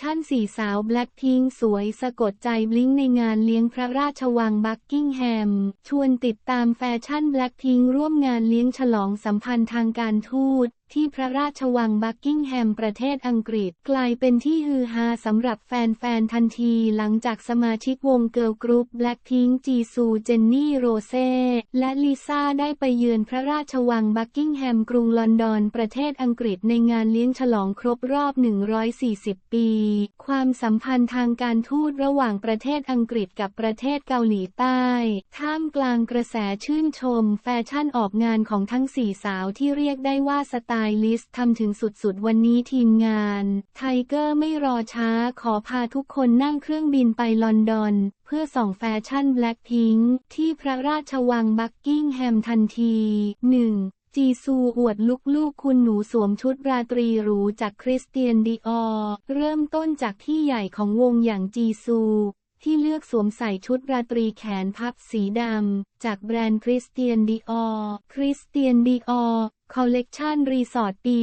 ชั่นสี่สาวแบล็คพิงสวยสะกดใจบลิงในงานเลี้ยงพระราชวังบักกิงแฮม ชวนติดตามแฟชั่นแบล็คพิงร่วมงานเลี้ยงฉลองสัมพันธ์ทางการทูต ที่พระราชวังบักกิงแฮมประเทศอังกฤษกลายเป็นที่ฮือฮาสำหรับแฟนๆทันทีหลังจากสมาชิกวงเกิร์ลกรุ๊ปแบล็คพิงจีซูเจนนี่โรเซ่และลิซ่าได้ไปเยือนพระราชวังบักกิงแฮมกรุงลอนดอนประเทศอังกฤษในงานเลี้ยงฉลองครบรอบ 140 ปี ความสัมพันธ์ทางการทูตระหว่างประเทศอังกฤษกับประเทศเกาหลีใต้ ท่ามกลางกระแสชื่นชม แฟชั่นออกงานของทั้งสี่สาวที่เรียกได้ว่าสไตลิสต์ทำถึงสุดๆ วันนี้ทีมงาน ไทเกอร์ไม่รอช้าขอพาทุกคนนั่งเครื่องบินไปลอนดอน เพื่อส่องแฟชั่นแบล็คพิงค์ที่พระราชวังบักกิ้งแฮมทันที 1. จีซูอวดลุกลูกคุณหนูสวมชุดราตรีหรูจากคริสเตียนดีออเริ่มต้นจากที่ใหญ่ของวงอย่างจีซู ที่เลือกสวมใส่ชุดราตรีแขนพับสีดำ จากแบรนด์คริสเตียนดีออคริสเตียนดีออ คอลเลกชันรีสอร์ทปี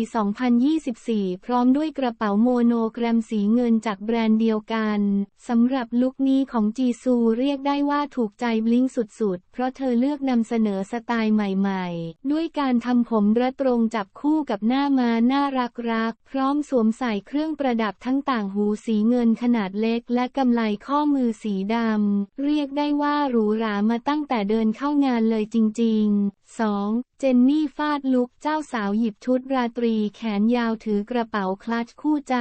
2024 พร้อมด้วยกระเป๋าโมโนแกรมสีเงินจากแบรนด์เดียวกัน สำหรับลุคนี้ของจีซูเรียกได้ว่าถูกใจบลิงสุดๆ เพราะเธอเลือกนำเสนอสไตล์ใหม่ๆ ด้วยการทำผมระตรงจับคู่กับหน้ามาน่ารักรัก พร้อมสวมใส่เครื่องประดับทั้งต่างหูสีเงินขนาดเล็ก และกำไลข้อมือสีดำ เรียกได้ว่าหรูหรามาตั้งแต่เดินเข้างานเลยจริง ๆ 2. เจนนี่ฟาดลุกเจ้าสาวหยิบชุดราตรีแขนยาวถือกระเป๋าคลัชคู่ใจ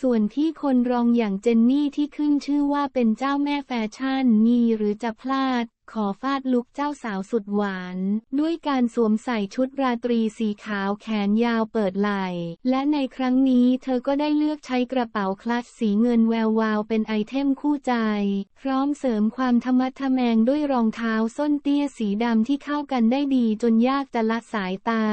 ส่วนที่คนรองอย่างเจนนี่ที่ขึ้นชื่อว่าเป็นเจ้าแม่แฟชั่นมีหรือจะพลาด ขอฟาดลุกเจ้าสาวสุดหวาน ด้วยการสวมใส่ชุดราตรีสีขาวแขนยาวเปิดไหล่ และในครั้งนี้เธอก็ได้เลือกใช้กระเป๋าคลัชสีเงินแวววาวเป็นไอเทมคู่ใจ พร้อมเสริมความธรรมะทะแมงด้วยรองเท้าส้นเตี้ยสีดำที่เข้ากันได้ดีจนยากจะละสายตา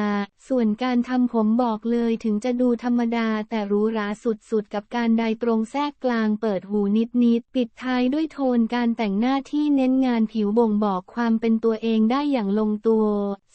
ส่วนการทำผมบอกเลยถึงจะดูธรรมดาแต่หรูหราสุดๆ กับการไดตรงแทรกกลางเปิดหูนิดๆ ปิดท้ายด้วยโทนการแต่งหน้าที่เน้นงานผิวบงบอกความเป็นตัวเองได้อย่างลงตัว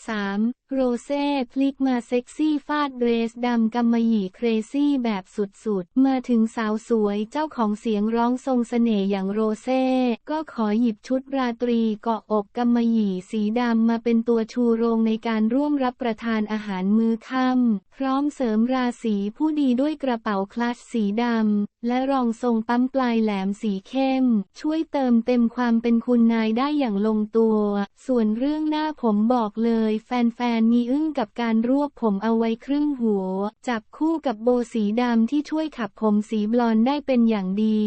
3. โรเซ่พลิกมาเซ็กซี่ฟาดเดรสดำกำมะหยี่เครซี่แบบสุดๆ มาถึงสาวสวยเจ้าของเสียงร้องทรงเสน่ห์อย่างโรเซ่ก็ขอหยิบชุดราตรีเกาะอกกำมะหยี่สีดำมาเป็นตัวชูโรงในการร่วมรับประทานอาหารมื้อค่ำพร้อมเสริมราศีผู้ดีด้วยกระเป๋าคลัชสีดำและรองทรงปั๊มปลายแหลมสีเข้ม ช่วยเติมเต็มความเป็นคุณนายได้อย่างลงตัว ส่วนเรื่องหน้าผมบอกเลยแฟนๆมีอึ้งกับการรวบผมเอาไว้ครึ่งหัว จับคู่กับโบสีดำที่ช่วยขับผมสีบลอนได้เป็นอย่างดี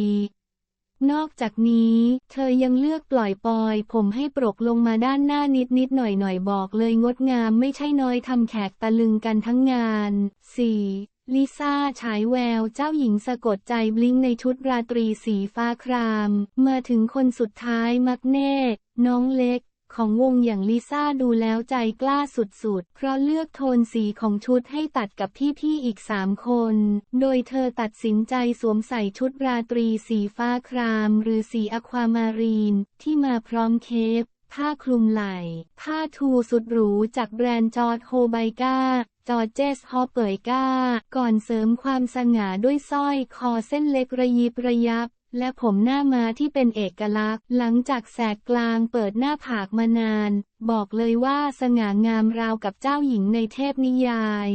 นอกจากนี้ เธอยังเลือกปล่อยปอย ผมให้ปรกลงมาด้านหน้านิดนิดหน่อยหน่อยบอกเลยงดงามไม่ใช่น้อยทำแขกตะลึงกันทั้งงาน 4. ลิซ่าฉายแววเจ้าหญิงสะกดใจบลิงในชุดราตรีสีฟ้าคราม มาถึงคนสุดท้ายมักเน่น้องเล็ก ของวงอย่างลิซ่าดูแล้วใจกล้าสุดๆ เพราะเลือกโทนสีของชุดให้ตัดกับพี่ๆอีกสามคน โดยเธอตัดสินใจสวมใส่ชุดราตรีสีฟ้าคราม หรือสีอความารีน ที่มาพร้อมเคปผ้าคลุมไหล่ ผ้าทูสุดหรูจากแบรนด์จอร์ดโฮไบกาจอร์เจสฮอเปยกาก่อนเสริมความสง่าด้วยสร้อยคอเส้นเล็กระยิบระยับ และผมหน้ามาที่เป็นเอกลักษณ์ หลังจากแสกกลางเปิดหน้าผากมานาน บอกเลยว่าสง่างามราวกับเจ้าหญิงในเทพนิยาย